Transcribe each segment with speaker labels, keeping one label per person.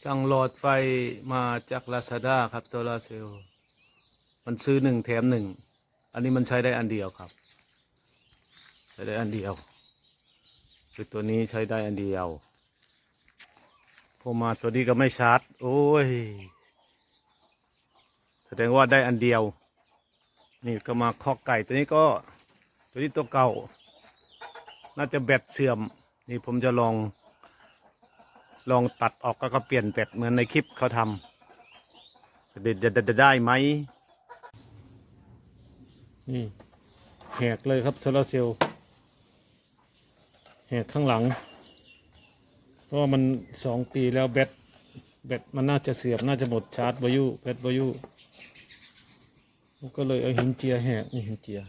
Speaker 1: สั่งหลอดไฟมาจากลาซาด้าครับโซลาเซลล์มันซื้อหนึ่งแถมหนึ่ง อันนี้มันใช้ได้อันเดียวครับ ใช้ได้อันเดียว คือตัวนี้ใช้ได้อันเดียวพอมาตัวนี้ก็ไม่ชาร์จ โอ้ย แสดงว่าได้อันเดียว นี่ก็มาคอกไก่ตัวนี้ก็ตัวนี้ตัวเก่า น่าจะแบตเสื่อม นี่ผมจะลอง ลองตัดออกแล้วก็เปลี่ยนแบตเหมือนในคลิปเขาทำเด็ดจะได้ไหมนี่แหกเลยครับโซลาร์เซลล์แหกข้างหลัง เพราะมันสองปีแล้วแบตแบตมันน่าจะเสื่อมน่าจะหมดชาร์จบายุแบตบายุก็เลยเอาหินเจียแหกนี่หินเจีย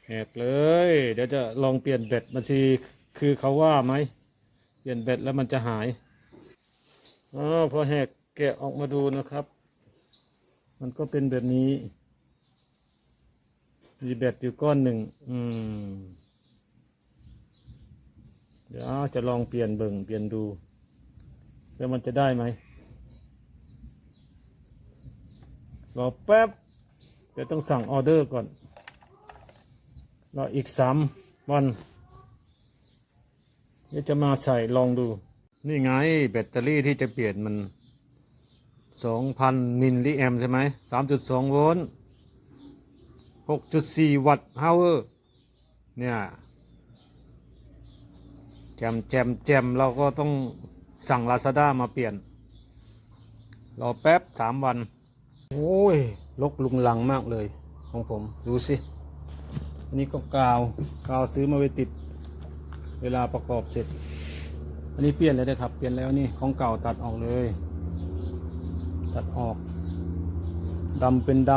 Speaker 1: แห กเลย เดี๋ยวจะลองเปลี่ยนแบตบัญชีคือเขาว่าไหม เปลี่ยนแบตแล้วมันจะหายอ๋อพอแหกแกะออกมาดูนะครับ มันก็เป็นแบบนี้ มีแบตอยู่ก้อนหนึ่ง อืม เดี๋ยวจะลองเปลี่ยนเบิ่งเปลี่ยนดูแล้วมันจะได้ไหมรอแป๊บเดี๋ยวต้องสั่งออเดอร์ก่อน รออีกสามวันเดี๋ยวจะมาใส่ลองดู นี่ไงแบตเตอรี่ที่จะเปลี่ยนมันสองพันมิลลิแอมใช่ไหมสามจุดสองโวลต์หกจุดสี่วัตต์ฮาวเวอร์เนี่ยแจมแจมแจมเราก็ต้องสั่งลาซาด้ามาเปลี่ยน รอแป๊บสามวัน โอ้ยลกลุงลังมากเลยของผม ดูสิ อันนี้ก็กาวกาวซื้อมาไว้ติด เวลาประกอบเสร็จ อันนี้เปลี่ยนเลยนะครับ เปลี่ยนแล้วนี่ของเก่าตัดออกเลย ตัดออกดำเป็นด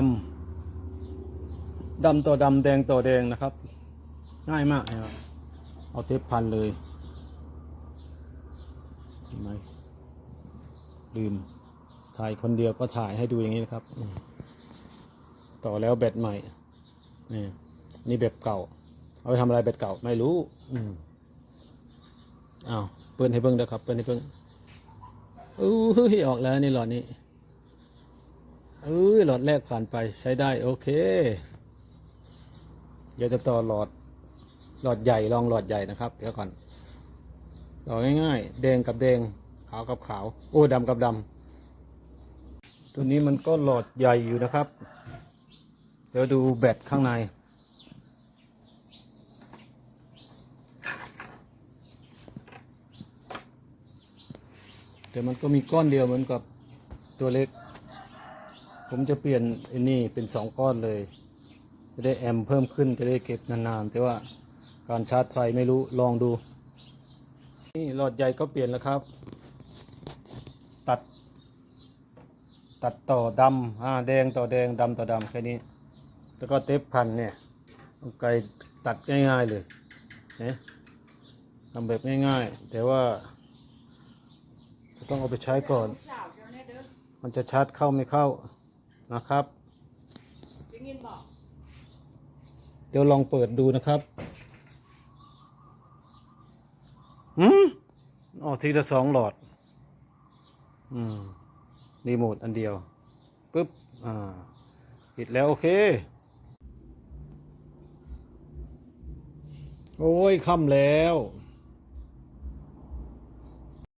Speaker 1: ำดำต่อดำแดงต่อแดงนะครับ ง่ายมากนะครับเอาเทปพันเลยเห็นไหมลืมถ่ายคนเดียวก็ถ่ายให้ดูอย่างนี้นะครับ ต่อแล้วแบตใหม่นี่ นี่แบบเก่า เอาไปทำอะไรแบตเก่าไม่รู้ อืมอ้าวเปิดให้เบิ้งเด้อครับ เปิดให้เบิ้งอู้ยออกแล้วนี่หลอดนี้เอ้ยหลอดแรกผ่านไปใช้ได้ โอเค เดี๋ยวจะต่อหลอด หลอดใหญ่ลองหลอดใหญ่นะครับ เดี๋ยวก่อนหลอดง่ายๆแดงกับแดงขาวกับขาว โอ้ดำกับดำตัวนี้มันก็หลอดใหญ่อยู่นะครับ เดี๋ยวดูแบตข้างใน แต่มันก็มีก้อนเดียวเหมือนกับตัวเล็ก ผมจะเปลี่ยนไอ้นี่เป็นสองก้อนเลย จะได้แอมเพิ่มขึ้นจะได้เก็บนานๆ แต่ว่าการชาร์จไฟไม่รู้ลองดู นี่หลอดใหญ่ก็เปลี่ยนแล้วครับ ตัด ตัดต่อดำอ่าแดงต่อแดงดำต่อดำแค่นี้ แล้วก็เทปพันเนี่ยเอาไกลตัดง่ายๆเลยเนี่ยทำแบบง่ายๆ แต่ว่า ต้องเอาไปใช้ก่อน มันจะชาร์จเข้าไม่เข้านะครับ เดี๋ยวลองเปิดดูนะครับอืมอ๋อทีละสองหลอด อืมรีโมทอันเดียวปุ๊บ อ่า ปิดแล้วโอเค โอ้ยค่ำแล้ว